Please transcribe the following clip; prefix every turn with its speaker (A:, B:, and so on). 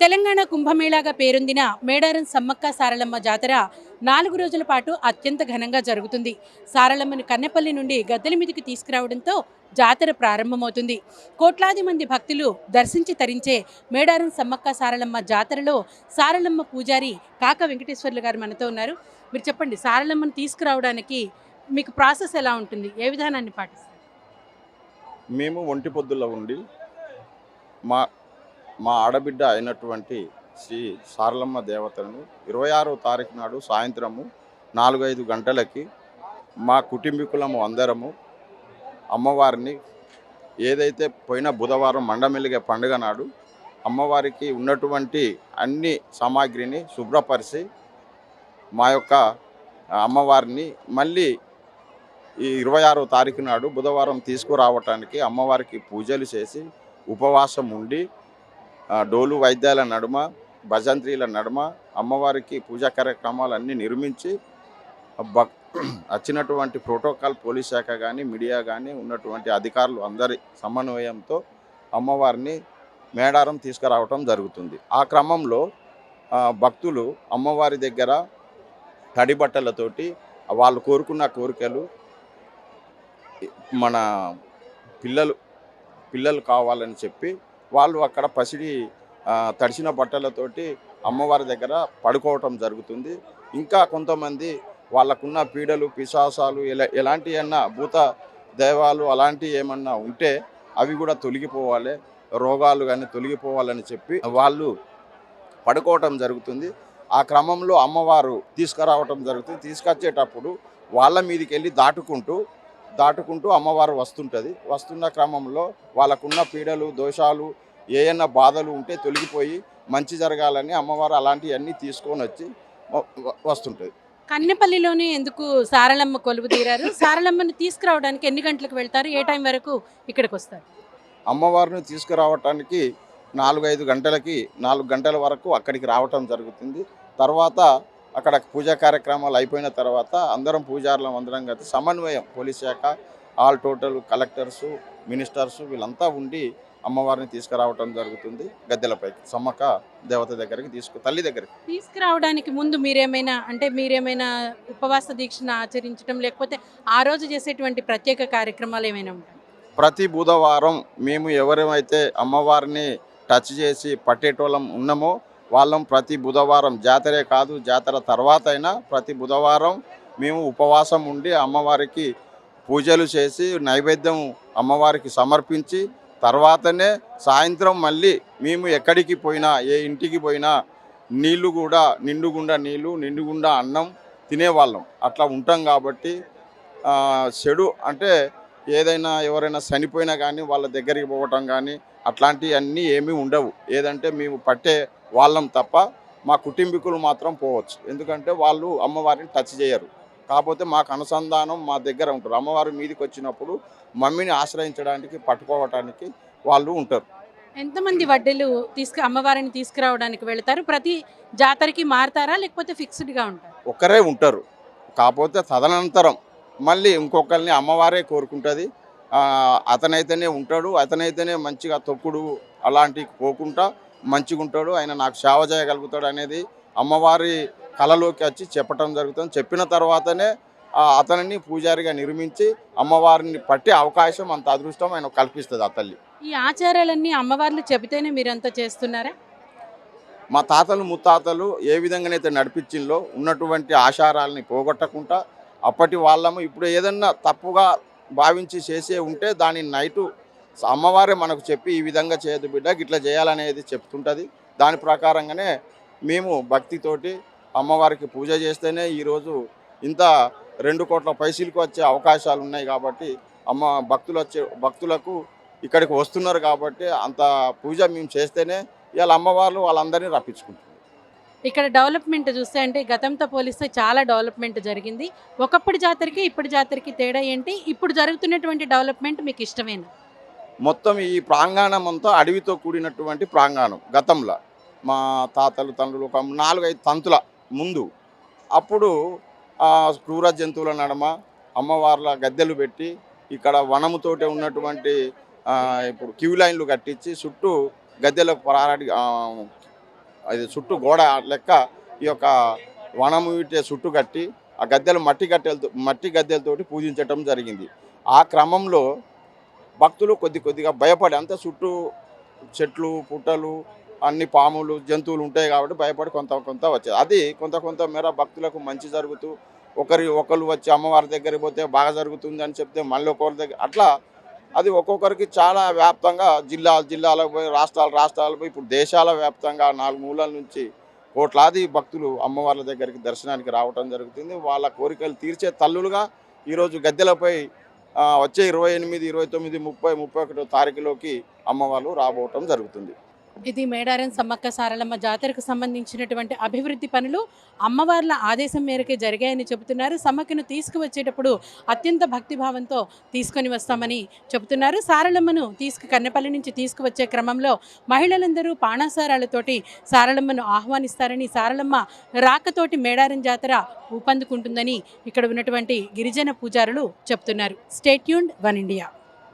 A: తెలంగాణ కుంభమేళాగా పేరొందిన మేడారం సమ్మక్క సారలమ్మ జాతర నాలుగు రోజుల పాటు అత్యంత ఘనంగా జరుగుతుంది. సారలమ్మను కన్నెపల్లి నుండి గద్దెల మీదకి తీసుకురావడంతో జాతర ప్రారంభమవుతుంది. కోట్లాది మంది భక్తులు దర్శించి తరించే మేడారం సమ్మక్క సారలమ్మ జాతరలో సారలమ్మ పూజారి కాక వెంకటేశ్వర్లు గారు మనతో ఉన్నారు. మీరు చెప్పండి సారలమ్మను తీసుకురావడానికి మీకు ప్రాసెస్ ఎలా ఉంటుంది? ఏ విధానాన్ని పాటిస్తారు?
B: మేము ఒంటి పొద్దుల్లో ఉండి మా మా ఆడబిడ్డ అయినటువంటి శ్రీ సారలమ్మ దేవతలను ఇరవై ఆరో తారీఖు నాడు సాయంత్రము నాలుగైదు గంటలకి మా కుటుంబీకులము అందరము అమ్మవారిని ఏదైతే పోయిన బుధవారం మండమెలిగే పండుగ నాడు అమ్మవారికి ఉన్నటువంటి అన్ని సామాగ్రిని శుభ్రపరిచి మా యొక్క అమ్మవారిని మళ్ళీ ఈ ఇరవై ఆరో తారీఖు నాడు బుధవారం తీసుకురావటానికి అమ్మవారికి పూజలు చేసి ఉపవాసం ఉండి డోలు వైద్యాల నడుమ భజంత్రీల నడుమ అమ్మవారికి పూజా కార్యక్రమాలన్నీ నిర్మించి భక్ వచ్చినటువంటి ప్రోటోకాల్ పోలీస్ శాఖ కానీ మీడియా కానీ ఉన్నటువంటి అధికారులు అందరి సమన్వయంతో అమ్మవారిని మేడారం తీసుకురావటం జరుగుతుంది. ఆ క్రమంలో భక్తులు అమ్మవారి దగ్గర తడి బట్టలతోటి వాళ్ళు కోరుకున్న కోరికలు మన పిల్లలు పిల్లలు కావాలని చెప్పి వాళ్ళు అక్కడ పసిడి తడిసిన బట్టలతోటి అమ్మవారి దగ్గర పడుకోవటం జరుగుతుంది. ఇంకా కొంతమంది వాళ్ళకున్న పీడలు పిశాసాలు ఎలా ఎలాంటి అన్నా భూత దైవాలు అలాంటివి ఏమన్నా ఉంటే అవి కూడా తొలగిపోవాలి. రోగాలు కానీ తొలగిపోవాలని చెప్పి వాళ్ళు పడుకోవటం జరుగుతుంది. ఆ క్రమంలో అమ్మవారు తీసుకురావటం జరుగుతుంది. తీసుకొచ్చేటప్పుడు వాళ్ళ మీదకి వెళ్ళి దాటుకుంటూ దాటుకుంటూ అమ్మవారు వస్తుంటుంది. వస్తున్న క్రమంలో వాళ్ళకున్న పీడలు దోషాలు ఏయన్నా బాధలు ఉంటే తొలగిపోయి మంచి జరగాలని అమ్మవారు అలాంటివన్నీ తీసుకొని వచ్చి వస్తుంటుంది.
A: కన్నెపల్లిలోనే ఎందుకు సారలమ్మ కొలువు తీరారు? సారలమ్మను తీసుకురావడానికి ఎన్ని గంటలకు వెళ్తారు? ఏ టైం వరకు ఇక్కడికి వస్తారు
B: అమ్మవారిని తీసుకురావటానికి నాలుగైదు గంటలకి నాలుగు గంటల వరకు అక్కడికి రావటం జరుగుతుంది. తర్వాత అక్కడ పూజా కార్యక్రమాలు అయిపోయిన తర్వాత అందరం పూజారులం అందరం కలిసి సమన్వయం పోలీస్ శాఖ ఆల్ టోటల్ కలెక్టర్సు మినిస్టర్స్ వీళ్ళంతా ఉండి అమ్మవారిని తీసుకురావటం జరుగుతుంది. గద్దెలపైకి సమ్మక్క దేవత దగ్గరికి తీసుకు తల్లి దగ్గరికి.
A: తీసుకురావడానికి ముందు మీరేమైనా అంటే మీరేమైనా ఉపవాస దీక్షను ఆచరించడం లేకపోతే ఆ రోజు చేసేటువంటి ప్రత్యేక కార్యక్రమాలు ఏమైనా ఉంటాయి?
B: ప్రతి బుధవారం మేము ఎవరైతే అమ్మవారిని టచ్ చేసి పట్టేటోళ్ళం ఉన్నామో వాళ్ళం ప్రతి బుధవారం జాతరే కాదు జాతర తర్వాత అయినా ప్రతి బుధవారం మేము ఉపవాసం ఉండి అమ్మవారికి పూజలు చేసి నైవేద్యం అమ్మవారికి సమర్పించి తర్వాతనే సాయంత్రం మళ్ళీ మేము ఎక్కడికి పోయినా ఏ ఇంటికి పోయినా నీళ్ళు కూడా నిండుగుండా నీళ్ళు నిండుగుండా అన్నం తినేవాళ్ళం. అట్లా ఉంటాం కాబట్టి చెడు అంటే ఏదైనా ఎవరైనా చనిపోయినా కానీ వాళ్ళ దగ్గరికి పోవటం కానీ అట్లాంటివన్నీ ఏమీ ఉండవు. ఏదంటే మేము పట్టే వాళ్ళం తప్ప మా కుటుంబీకులు మాత్రం పోవచ్చు. ఎందుకంటే వాళ్ళు అమ్మవారిని టచ్ చేయరు. కాకపోతే మాకు అనుసంధానం మా దగ్గర ఉంటారు. అమ్మవారి మీదకి వచ్చినప్పుడు మమ్మీని ఆశ్రయించడానికి పట్టుకోవటానికి వాళ్ళు ఉంటారు.
A: ఎంతమంది వడ్డీలు తీసుకు అమ్మవారిని తీసుకురావడానికి వెళ్తారు? ప్రతి జాతరకి మారుతారా? లేకపోతే ఫిక్స్డ్గా ఉంటారు?
B: ఒక్కరే ఉంటారు. కాకపోతే తదనంతరం మళ్ళీ ఇంకొకరిని అమ్మవారే కోరుకుంటుంది. అతనైతేనే ఉంటాడు. అతనైతేనే మంచిగా తొక్కుడు అలాంటివి పోకుండా మంచిగా ఉంటాడు ఆయన నాకు సేవ చేయగలుగుతాడు అనేది అమ్మవారి కళలోకి వచ్చి చెప్పటం జరుగుతుంది. చెప్పిన తర్వాతనే ఆ, అతనిని పూజారిగా నిర్మించి అమ్మవారిని పట్టే అవకాశం అంత అదృష్టం ఆయన కల్పిస్తుంది ఆ తల్లి.
A: ఈ ఆచారాలన్నీ అమ్మవార్లు చెబితేనే మీరంతా చేస్తున్నారా?
B: మా తాతలు ముత్తాతలు ఏ విధంగానైతే నడిపించిందో ఉన్నటువంటి ఆచారాలని పోగొట్టకుండా అప్పటి వాళ్ళము ఇప్పుడు ఏదన్నా తప్పుగా భావించి చేసే ఉంటే దాని నైటు అమ్మవారే మనకు చెప్పి ఈ విధంగా చేయదు బిడ్డ ఇట్లా చేయాలనేది చెప్తుంటుంది. దాని ప్రకారంగానే మేము భక్తితోటి అమ్మవారికి పూజ చేస్తేనే ఈరోజు ఇంత రెండు కోట్ల పైసలకు వచ్చే అవకాశాలు ఉన్నాయి కాబట్టి అమ్మ భక్తులు వచ్చే భక్తులకు ఇక్కడికి వస్తున్నారు కాబట్టి అంత పూజ మేము చేస్తేనే ఇవాళ అమ్మవార్లు వాళ్ళందరినీ రప్పించుకుంటున్నారు.
A: ఇక్కడ డెవలప్మెంట్ చూస్తే అంటే గతంతో పోలిస్తే చాలా డెవలప్మెంట్ జరిగింది. ఒకప్పుడు జాతరకి ఇప్పుడు జాతరకి తేడా ఏంటి? ఇప్పుడు జరుగుతున్నటువంటి డెవలప్మెంట్ మీకు ఇష్టమేనా?
B: మొత్తం ఈ ప్రాంగణం అంతా అడవితో కూడినటువంటి ప్రాంగణం గతంలో. మా తాతలు తండ్రులు ఒక నాలుగైదు తంతుల ముందు. అప్పుడు క్రూర జంతువుల నడమ అమ్మవార్ల గద్దెలు పెట్టి ఇక్కడ వనముతోటి ఉన్నటువంటి ఇప్పుడు క్యూ లైన్లు కట్టించి చుట్టూ గద్దెలకు పరాడి అది చుట్టూ గోడ లెక్క ఈ యొక్క వనము ఇటే చుట్టూ కట్టి ఆ గద్దెలు మట్టి గట్టెలతో మట్టి గద్దెలతోటి పూజించటం జరిగింది. ఆ క్రమంలో భక్తులు కొద్ది కొద్దిగా భయపడి అంత చుట్టూ చెట్లు పుట్టలు అన్ని పాములు జంతువులు ఉంటాయి కాబట్టి భయపడి కొంత కొంత వచ్చేది. అది కొంత కొంత మేర భక్తులకు మంచి జరుగుతూ ఒకరి ఒకరు వచ్చి అమ్మవారి దగ్గరికి పోతే బాగా జరుగుతుంది అని చెప్తే మళ్ళీ ఒకరి దగ్గర అట్లా అది ఒక్కొక్కరికి చాలా వ్యాప్తంగా జిల్లా జిల్లాలకు పోయి రాష్ట్రాలు రాష్ట్రాలకు పోయి ఇప్పుడు దేశాల వ్యాప్తంగా నాలుగు మూలల నుంచి కోట్లాది భక్తులు అమ్మవార్ల దగ్గరికి దర్శనానికి రావటం జరుగుతుంది. వాళ్ళ కోరికలు తీర్చే తల్లులుగా ఈరోజు గద్దెలపై వచ్చే ఇరవై ఎనిమిది ఇరవై తొమ్మిది ముప్పై ముప్పై ఒకటో తారీఖులోకి అమ్మవాళ్ళు రాబోవటం జరుగుతుంది.
A: ఇది మేడారం సమ్మక్క సారలమ్మ జాతరకు సంబంధించినటువంటి అభివృద్ధి పనులు అమ్మవార్ల ఆదేశం మేరకే జరిగాయని చెబుతున్నారు. సమ్మక్కను తీసుకువచ్చేటప్పుడు అత్యంత భక్తిభావంతో తీసుకొని వస్తామని చెబుతున్నారు. సారలమ్మను తీసుకు కన్నెపల్లి నుంచి తీసుకువచ్చే క్రమంలో మహిళలందరూ పాణాసారాలతోటి సారలమ్మను ఆహ్వానిస్తారని సారలమ్మ రాకతోటి మేడారం జాతర ఊపందుకుంటుందని ఇక్కడ ఉన్నటువంటి గిరిజన పూజారులు చెప్తున్నారు స్టేట్యూన్ వన్ ఇండియా.